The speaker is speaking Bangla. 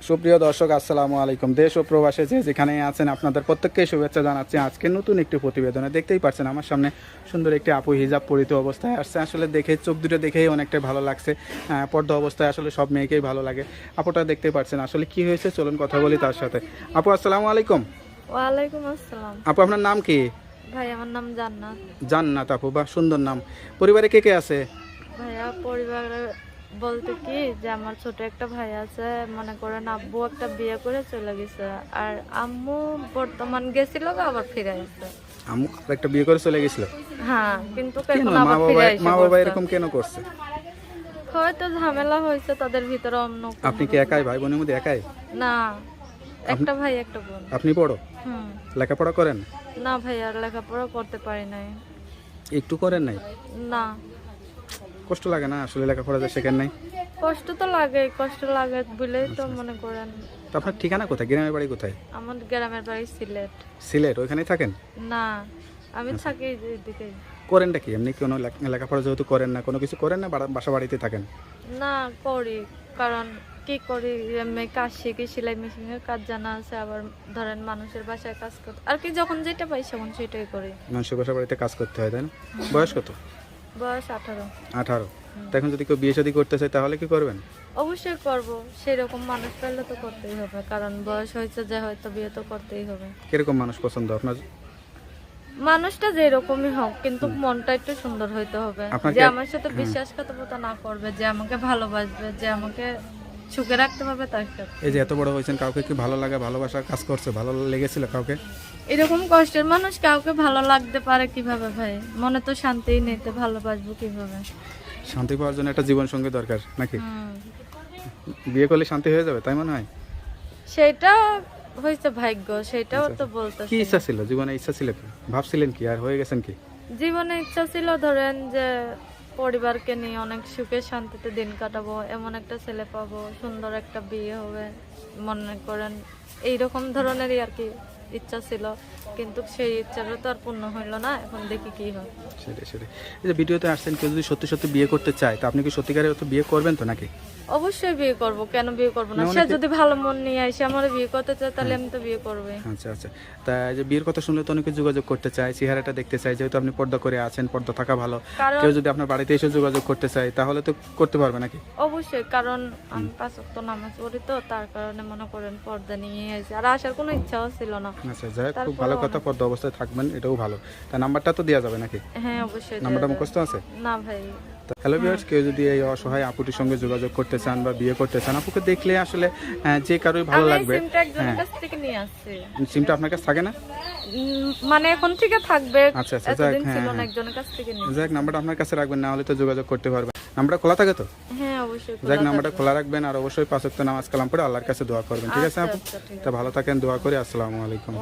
সুপ্রিয় দর্শক আসসালামু আলাইকুম। দেশ ও প্রবাসে যে যেখানে আছেন আপনাদের প্রত্যেককে শুভেচ্ছা জানাচ্ছি। আজকে নতুন একটি প্রতিবেদনে দেখতেই পাচ্ছেন আমার সামনে সুন্দর একটি আপু হিজাব পরিত অবস্থায় আসছে। আসলে দেখে চোখ দুটো দেখেই অনেকটা ভালো লাগছে। পর্দা অবস্থায় আসলে সব মেয়েকেই ভালো লাগে। আপুটা দেখতেই পাচ্ছেন আসলে কি হয়েছে চলুন কথা বলি তার সাথে। আপু আসসালামু আলাইকুম। ওয়ালাইকুম আসসালাম। আপু আপনার নাম কি? ভাই আমার নাম জান্নাত। জান্নাত আপু বা সুন্দর নাম। পরিবারে কে কে আছে? ভাইয়া পরিবারে বলতে কি যে আমার ছোট একটা ভাই আছে মনে করেন আব্বু একটা বিয়ে করে চলে গেছে আর আম্মু বর্তমান গেছিল আবার ফিরে আসছে। আমু একটা বিয়ে করে চলে গেছিল? হ্যাঁ কিন্তু কেন? মা বাবা মা বাবা এরকম কেন করছে? হয়তো ঝামেলা হয়েছে তাদের ভিতরে অন্য আপনি কি একাই ভাই বোনের মধ্যে একাই? না একটা ভাই একটা বোন। আপনি পড়ো হুম। লেখাপড়া করেন? না ভাই আর লেখাপড়া করতে পারি নাই। একটু করেন নাই? না। কষ্ট লাগে না আসলে লেখাপড়া যে শেখেন নাই? কষ্ট তো লাগে কষ্ট লাগে বলেই তো মনে করেন। তো আপনার ঠিকানা কোথায়? গ্রামের বাড়ি কোথায়? আমার গ্রামের বাড়ি সিলেট। সিলেট ওইখানেই থাকেন? না আমি থাকি এদিকে করেনটা কি? এমনি কোনো লেখ- লেখাপড়া যেহেতু করেন না কোনো কিছু করেন না? বাসা বাড়িতে থাকেন? না করি। কারণ কি করি? এমনি কাজ শিখি সেলাই মেশিনের কাজ জানা আছে। আবার ধরেন মানুষের বাসায় কাজ করতে আর কি যখন যেটা পাই সেমন সেটাই করি। মানুষের বাসা বাড়িতে কাজ করতে হয় তাই না? বয়স কত? বয়স আঠারো। আঠারো। তো এখন যদি কেউ বিয়ে শাদী করতে চায় তাহলে কি করবেন? অবশ্যই করব। সেরকম মানুষ পেলে তো করতেই হবে কারণ বয়স হয়েছে যে হয়তো বিয়ে তো করতেই হবে। কীরকম মানুষ পছন্দ আপনার? মানুষটা যেরকমই হোক কিন্তু মনটা একটু সুন্দর হইতে হবে। যে আমার সাথে বিশ্বাসঘাতকতা না করবে যে আমাকে ভালোবাসবে যে আমাকে সুখে রাখতে পারবে তার এই যে এত বড় হয়েছেন কাউকে কি ভালো লাগে ভালোবাসা কাজ করছে? ভালো লেগেছিল কাউকে? এরকম কষ্টের মানুষ কাউকে ভালো লাগতে পারে কীভাবে ভাই? মনে তো শান্তিই নেই তো ভালোবাসবো কীভাবে? শান্তি পাওয়ার জন্য একটা জীবন সঙ্গী দরকার নাকি? বিয়ে করলে শান্তি হয়ে যাবে তাই মনে হয়? সেটা হয়েছে ভাগ্য সেটাও তো বলতে কি ইচ্ছা ছিল? জীবনে ইচ্ছা ছিল কি? ভাবছিলেন কি? আর হয়ে গেছেন কি? জীবনে ইচ্ছা ছিল ধরেন যে পরিবারকে নিয়ে অনেক সুখে শান্তিতে দিন কাটাবো, এমন একটা ছেলে পাবো, সুন্দর একটা বিয়ে হবে, মনে করেন, এইরকম ধরনেরই আর কি। ইচ্ছা ছিল কিন্তু সেই ইচ্ছাটা তো আর পূর্ণ হইল না এখন দেখি কি হয়। সেটাই সেটাই। এই যে ভিডিওতে আসছেন কেউ যদি সত্যি সত্যি বিয়ে করতে চায় তা আপনি কি সত্যিকারের তো বিয়ে করবেন তো নাকি? অবশ্যই বিয়ে করব কেন বিয়ে করব না? না, সে যদি ভালো মন নিয়ে আসে আমার বিয়ে করতে চায় তাহলে আমি তো বিয়ে করবই। আচ্ছা আচ্ছা। তা যে বিয়ের কথা শুনলে তো অনেকে যোগাযোগ করতে চায় চেহারাটা দেখতে চায় যেহেতু আপনি পর্দা করে আছেন পর্দা থাকা ভালো। কেউ যদি আপনার বাড়িতে এসে যোগাযোগ করতে চায় তাহলে তো করতে পারবে নাকি? অবশ্যই কারণ আমি পাঁচ ওয়াক্ত নামাজ পড়ি তো তার কারণে মনে করেন পর্দা নিয়ে এসে আর আসার কোনো ইচ্ছাও ছিল না। আচ্ছা যাই হোক, খুব ভালো কথা পর্দা অবস্থায় থাকবেন এটাও ভালো। তা নাম্বারটা তো দেওয়া যাবে নাকি? হ্যাঁ অবশ্যই নাম্বারটা মুখস্থ আছে? না ভাই। হ্যালো ভিউয়ার্স কেউ যদি এই অসহায় আপুটির সঙ্গে যোগাযোগ করতে চান বা বিয়ে করতে চান আপুকে দেখলে আসলে আহ, যে কারোই ভালো লাগবে। সিমটা হ্যাঁ। আপনার কাছে থাকে না? মানে এখন থেকে থাকবে। আচ্ছা আচ্ছা যাক হ্যাঁ না হ্যাঁ। যাক নাম্বারটা আপনার কাছে রাখবেন না হলে তো যোগাযোগ করতে পারবেন। নাম্বারটা খোলা থাকে তো? হ্যাঁ অবশ্যই যাক নাম্বারটা খোলা রাখবেন আর অবশ্যই পাঁচ ওয়াক্ত নামাজ কালাম পড়ে আল্লাহর কাছে দোয়া করবেন ঠিক আছে আচ্ছা, আপু? আচ্ছা, তা ভালো থাকেন দোয়া করি আসসালামু আলাইকুম।